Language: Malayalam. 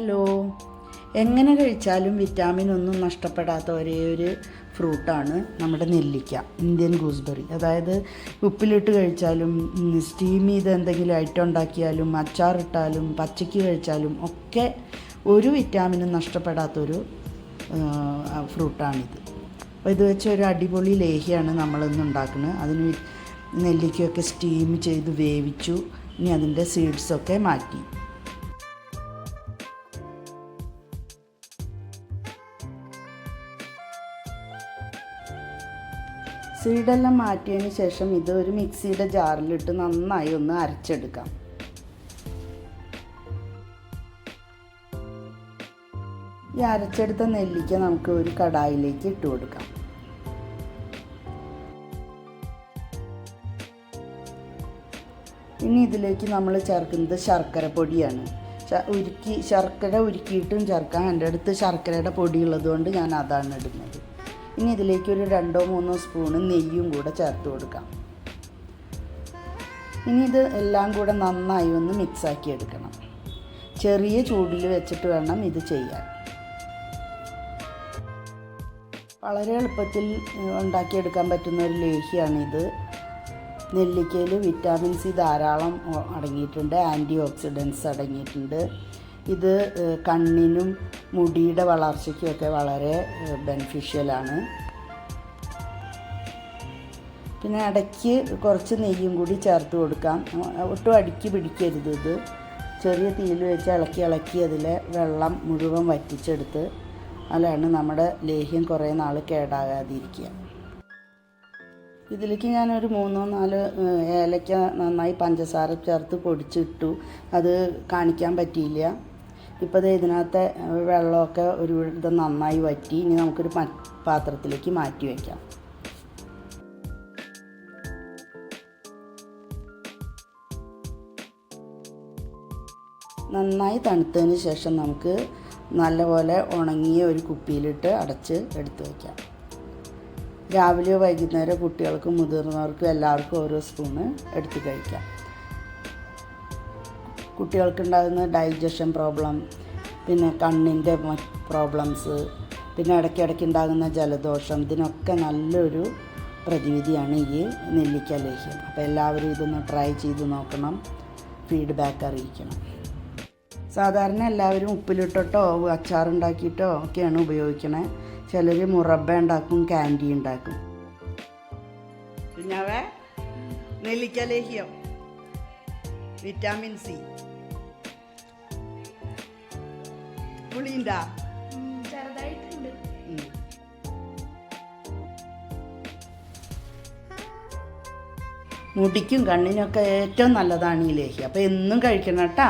ഹലോ എങ്ങനെ കഴിച്ചാലും വിറ്റാമിൻ ഒന്നും നഷ്ടപ്പെടാത്ത ഒരേ ഒരു ഫ്രൂട്ടാണ് നമ്മുടെ നെല്ലിക്ക ഇന്ത്യൻ ഗൂസ്ബെറി അതായത് ഉപ്പിലിട്ട് കഴിച്ചാലും സ്റ്റീം ചെയ്ത് എന്തെങ്കിലും ഐറ്റം ഉണ്ടാക്കിയാലും അച്ചാറിട്ടാലും പച്ചയ്ക്ക് കഴിച്ചാലും ഒക്കെ ഒരു വിറ്റാമിനും നഷ്ടപ്പെടാത്തൊരു ഫ്രൂട്ടാണിത് അപ്പോൾ ഇത് വെച്ച് ഒരു അടിപൊളി ലേഹിയാണ് നമ്മളിന്ന് ഉണ്ടാക്കുന്നത് അതിന് നെല്ലിക്കയൊക്കെ സ്റ്റീം ചെയ്ത് വേവിച്ചു. ഇനി അതിന്റെ സീഡ്സൊക്കെ മാറ്റി. സീഡെല്ലാം മാറ്റിയതിന് ശേഷം ഇത് ഒരു മിക്സിയുടെ ജാറിലിട്ട് നന്നായി ഒന്ന് അരച്ചെടുക്കാം. ഈ അരച്ചെടുത്ത നെല്ലിക്ക നമുക്ക് ഒരു കടായിലേക്ക് ഇട്ട് കൊടുക്കാം. ഇനി ഇതിലേക്ക് നമ്മൾ ചേർക്കുന്നത് ശർക്കര പൊടിയാണ്. ഉരുക്കി ശർക്കര ഉരുക്കിയിട്ടും ചേർക്കാം. എന്റെ അടുത്ത് ശർക്കരയുടെ പൊടി ഉള്ളതുകൊണ്ട് ഞാൻ അതാണ് ഇടുന്നത്. ഇനി ഇതിലേക്ക് ഒരു രണ്ടോ മൂന്നോ സ്പൂണ് നെയ്യും കൂടെ ചേർത്ത് കൊടുക്കാം. ഇനി ഇത് എല്ലാം കൂടെ നന്നായി ഒന്ന് മിക്സാക്കി എടുക്കണം. ചെറിയ ചൂടിൽ വെച്ചിട്ട് വേണം ഇത് ചെയ്യാൻ. വളരെ എളുപ്പത്തിൽ ഉണ്ടാക്കിയെടുക്കാൻ പറ്റുന്ന ഒരു ലേഹിയാണിത് നെല്ലിക്കയിൽ വിറ്റാമിൻ സി ധാരാളം അടങ്ങിയിട്ടുണ്ട് ആന്റി ഓക്സിഡൻസ് അടങ്ങിയിട്ടുണ്ട്. ഇത് കണ്ണിനും മുടിയുടെ വളർച്ചയ്ക്കുമൊക്കെ വളരെ ബെനിഫിഷ്യലാണ് പിന്നെ ഇടയ്ക്ക് കുറച്ച് നെയ്യും കൂടി ചേർത്ത് കൊടുക്കാം. ഒട്ടും അടുക്കി പിടിക്കരുത് ഇത്. ചെറിയ തീയിൽ വെച്ച് ഇളക്കി ഇളക്കി അതിലെ വെള്ളം മുഴുവൻ വറ്റിച്ചെടുത്ത് അതിലാണ് നമ്മുടെ ലേഹ്യം കുറേ നാൾ കേടാകാതിരിക്കുക. ഇതിലേക്ക് ഞാനൊരു മൂന്നോ നാല് ഏലയ്ക്ക നന്നായി പഞ്ചസാര ചേർത്ത് പൊടിച്ചിട്ടു. അത് കാണിക്കാൻ പറ്റിയില്ല. ഇപ്പോൾ ഇതിനകത്തെ വെള്ളമൊക്കെ ഒരു വിധം നന്നായി വറ്റി ഇനി നമുക്കൊരു പാത്രത്തിലേക്ക് മാറ്റി വയ്ക്കാം നന്നായി തണുത്തതിന് ശേഷം നമുക്ക് നല്ലപോലെ ഉണങ്ങിയ ഒരു കുപ്പിയിലിട്ട് അടച്ച് എടുത്തു വയ്ക്കാം രാവിലെയോ വൈകുന്നേരം കുട്ടികൾക്കും മുതിർന്നവർക്കും എല്ലാവർക്കും ഓരോ സ്പൂണ് എടുത്ത് കഴിക്കാം. കുട്ടികൾക്കുണ്ടാകുന്ന ഡൈജഷൻ പ്രോബ്ലം പിന്നെ കണ്ണിന്റെ പ്രോബ്ലംസ് പിന്നെ ഇടയ്ക്കിടയ്ക്ക് ഉണ്ടാകുന്ന ജലദോഷം ഇതിനൊക്കെ നല്ലൊരു പ്രതിവിധിയാണ് ഈ നെല്ലിക്ക ലേഹ്യം. അപ്പോൾ എല്ലാവരും ഇതൊന്ന് ട്രൈ ചെയ്ത് നോക്കണം ഫീഡ്ബാക്ക് അറിയിക്കണം. സാധാരണ എല്ലാവരും ഉപ്പിലിട്ടിട്ടോ അച്ചാറുണ്ടാക്കിയിട്ടോ ഒക്കെയാണ് ഉപയോഗിക്കണേ. ചിലർ മുറബ ഉണ്ടാക്കും കാൻഡി ഉണ്ടാക്കും. കുഞ്ഞാവേ നെല്ലിക്ക ലേഹ്യം വിറ്റാമിൻ സി പുളിയുണ്ടാ? ചെറുതായിട്ടുണ്ട്. മുടിക്കും കണ്ണിനൊക്കെ ഏറ്റവും നല്ലതാണ് ഈ ലേഹ്യം. അപ്പോൾ എന്നും കഴിക്കണം കേട്ടാ.